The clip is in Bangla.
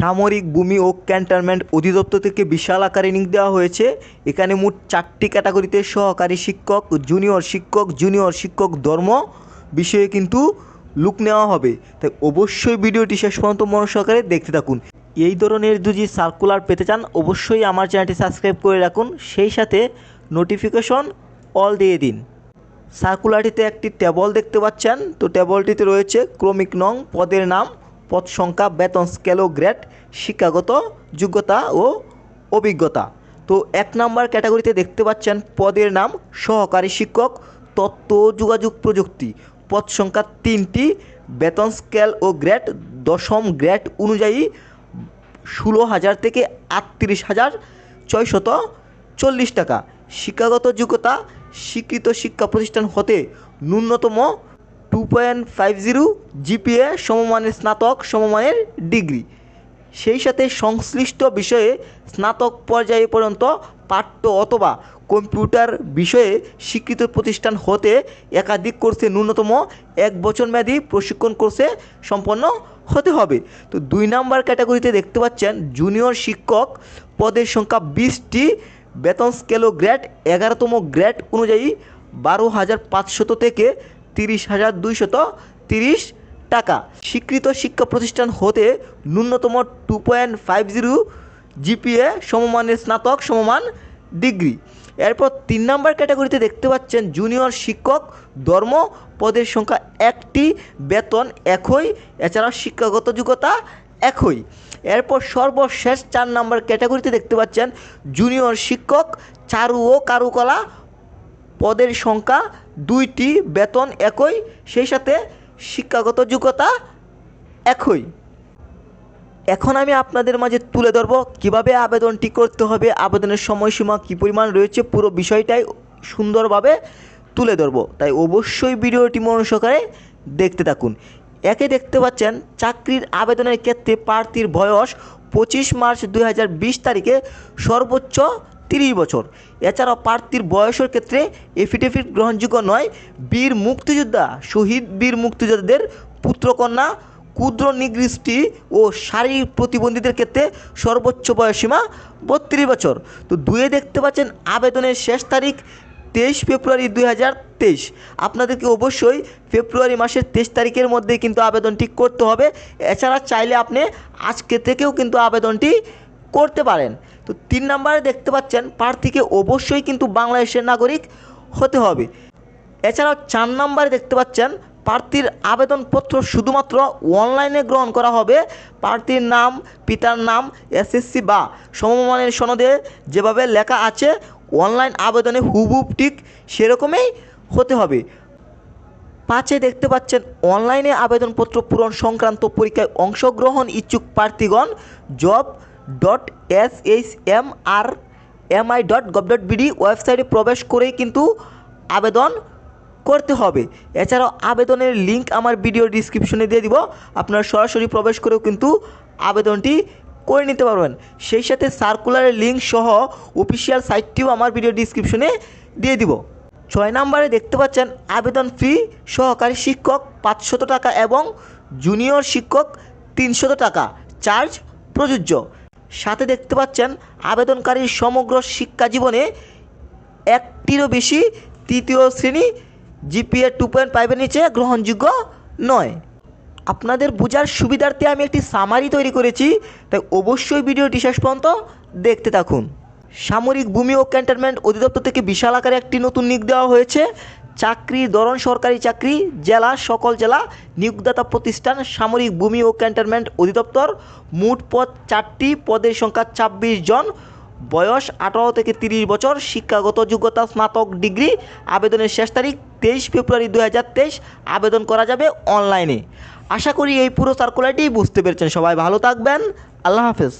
সামরিক ভূমি ও ক্যান্টনমেন্ট অধিদপ্তর থেকে বিশাল আকারে নিয়োগ দেওয়া হয়েছে। এখানে মোট চারটি ক্যাটাগরিতে সহকারী শিক্ষক, জুনিয়র শিক্ষক জুনিয়র শিক্ষক ধর্ম বিষয়ে কিন্তু লুক নেওয়া হবে। তাই অবশ্যই ভিডিওটি শেষ পর্যন্ত মন সহকারে দেখতে থাকুন। এই ধরনের যদি সার্কুলার পেতে চান, অবশ্যই আমার চ্যানেলটি সাবস্ক্রাইব করে রাখুন। সেই সাথে নোটিফিকেশন অল দিয়ে দিন। সার্কুলারটিতে একটি টেবল দেখতে পাচ্ছেন। তো টেবলটিতে রয়েছে ক্রমিক নং পদের নাম পদ সংখ্যা, বেতন স্কেল ও গ্রেড শিক্ষাগত যোগ্যতা ও অভিজ্ঞতা। তো এক নাম্বার ক্যাটাগরিতে দেখতে পাচ্ছেন, পদের নাম সহকারী শিক্ষক ও যোগাযোগ প্রযুক্তি। পদ সংখ্যা তিনটি, বেতন স্কেল ও গ্রেড দশম গ্রেড অনুযায়ী ষোলো হাজার থেকে আটত্রিশ হাজার ছয়শত চল্লিশ টাকা। শিক্ষাগত যোগ্যতা, স্বীকৃত শিক্ষা প্রতিষ্ঠান হতে ন্যূনতম two point five zero GPA সমমানের স্নাতক, সমমানের ডিগ্রি। সেই সাথে সংশ্লিষ্ট বিষয়ে স্নাতক পর্যায়ে পর্যন্ত পাঠ্য অথবা কম্পিউটার বিষয়ে স্বীকৃত প্রতিষ্ঠান হতে একাধিক কোর্সে ন্যূনতম এক বছর মেয়াদী প্রশিক্ষণ কোর্সে সম্পন্ন হতে হবে। তো দুই নাম্বার ক্যাটাগরিতে দেখতে পাচ্ছেন জুনিয়র শিক্ষক পদের সংখ্যা বিশটি, বেতন স্কেল ও গ্রেড এগারোতম গ্রেড অনুযায়ী বারো হাজার পাঁচশত থেকে তিরিশ হাজার দুইশত তিরিশ টাকা। স্বীকৃত শিক্ষা প্রতিষ্ঠান হতে ন্যূনতম two point five zero GPA সমমানের স্নাতক সমমান ডিগ্রি। এরপর তিন নম্বর ক্যাটাগরিতে দেখতে পাচ্ছেন জুনিয়র শিক্ষক ধর্ম পদের সংখ্যা একটি, বেতন একই এছাড়াও শিক্ষাগত যোগ্যতা একই। এরপর সর্বশেষ চার নম্বর ক্যাটাগরিতে দেখতে পাচ্ছেন জুনিয়র শিক্ষক চারু ও কারুকলা পদের সংখ্যা দুইটি বেতন একই, সেই সাথে শিক্ষাগত যোগ্যতা একই। এখন আমি আপনাদের মাঝে তুলে ধরবো কীভাবে আবেদনটি করতে হবে, আবেদনের সময়সীমা কী পরিমাণ রয়েছে, পুরো বিষয়টাই সুন্দরভাবে তুলে ধরবো। তাই অবশ্যই ভিডিওটি মন সহকারে দেখতে থাকুন। একে দেখতে পাচ্ছেন, চাকরির আবেদনের ক্ষেত্রে প্রার্থীর বয়স পঁচিশ মার্চ দু হাজার বিশ তারিখে সর্বোচ্চ তিরিশ বছর। এছাড়াও প্রার্থীর বয়সের ক্ষেত্রে এফিডেভিট গ্রহণযোগ্য নয়। বীর মুক্তিযোদ্ধা, শহীদ বীর মুক্তিযোদ্ধাদের পুত্রকন্যা, ক্ষুদ্র নিগৃষ্টি ও শারীরিক প্রতিবন্ধীদের ক্ষেত্রে সর্বোচ্চ বয়সীমা বত্রিশ বছর। তো দুয়ে দেখতে পাচ্ছেন আবেদনের শেষ তারিখ তেইশ ফেব্রুয়ারি দুই হাজার তেইশ। আপনাদেরকে অবশ্যই ফেব্রুয়ারি মাসের তেইশ তারিখের মধ্যে কিন্তু আবেদনটি করতে হবে। এছাড়া চাইলে আপনি আজকে থেকেও কিন্তু আবেদনটি করতে পারেন। তো তিন নম্বরে দেখতে পাচ্ছেন প্রার্থীকে অবশ্যই কিন্তু বাংলাদেশের নাগরিক হতে হবে। এছাড়াও চার নম্বরে দেখতে পাচ্ছেন প্রার্থীর আবেদনপত্র শুধুমাত্র অনলাইনে গ্রহণ করা হবে। প্রার্থীর নাম, পিতার নাম, এসএসসি বা সমমানের সনদে যেভাবে লেখা আছে অনলাইন আবেদনে হুবহুব ঠিক সেরকমই হতে হবে। পাঁচে দেখতে পাচ্ছেন অনলাইনে আবেদনপত্র পূরণ সংক্রান্ত পরীক্ষায় অংশগ্রহণ ইচ্ছুক প্রার্থীগণ, job dot S H M R MI dot gov dot BD ওয়েবসাইটে প্রবেশ করেই কিন্তু আবেদন করতে হবে। এছাড়াও আবেদনের লিঙ্ক আমার ভিডিও ডিসক্রিপশনে দিয়ে দিব। আপনারা সরাসরি প্রবেশ করেও কিন্তু আবেদনটি করে নিতে পারবেন। সেই সাথে সার্কুলারের লিঙ্ক সহ অফিসিয়াল সাইটটিও আমার ভিডিও ডিসক্রিপশনে দিয়ে দিব। ছয় নম্বরে দেখতে পাচ্ছেন আবেদন ফি সহকারী শিক্ষক পাঁচশত টাকা এবং জুনিয়র শিক্ষক তিনশত টাকা। চার্জ প্রযোজ্য। সাথে দেখতে পাচ্ছেন আবেদনকারীর সমগ্র শিক্ষা জীবনে একটিরও বেশি তৃতীয় শ্রেণি জিপিএ টু পয়েন্ট ফাইভের নিচে গ্রহণযোগ্য নয়। আপনাদের বোঝার সুবিধার্থে আমি একটি সামারি তৈরি করেছি, তাই অবশ্যই ভিডিওটি শেষ পর্যন্ত দেখতে থাকুন। সামরিক ভূমি ও ক্যান্টনমেন্ট অধিদপ্তর থেকে বিশাল আকারে একটি নতুন নিয়োগ দেওয়া হয়েছে চাকরি ধরন সরকারি চাকরি, জেলা, সকল জেলা, নিয়োগদাতা প্রতিষ্ঠান, সামরিক ভূমি ও ক্যান্টনমেন্ট অধিদপ্তর। মোট পদ চারটি, পদের সংখ্যা ছাব্বিশ জন। বয়স আঠারো থেকে তিরিশ বছর। শিক্ষাগত যোগ্যতা, স্নাতক ডিগ্রি। আবেদনের শেষ তারিখ তেইশ ফেব্রুয়ারি দু হাজার তেইশ। আবেদন করা যাবে অনলাইনে। আশা করি এই পুরো সার্কুলারটি বুঝতে পেরেছেন। সবাই ভালো থাকবেন। আল্লাহ হাফেজ।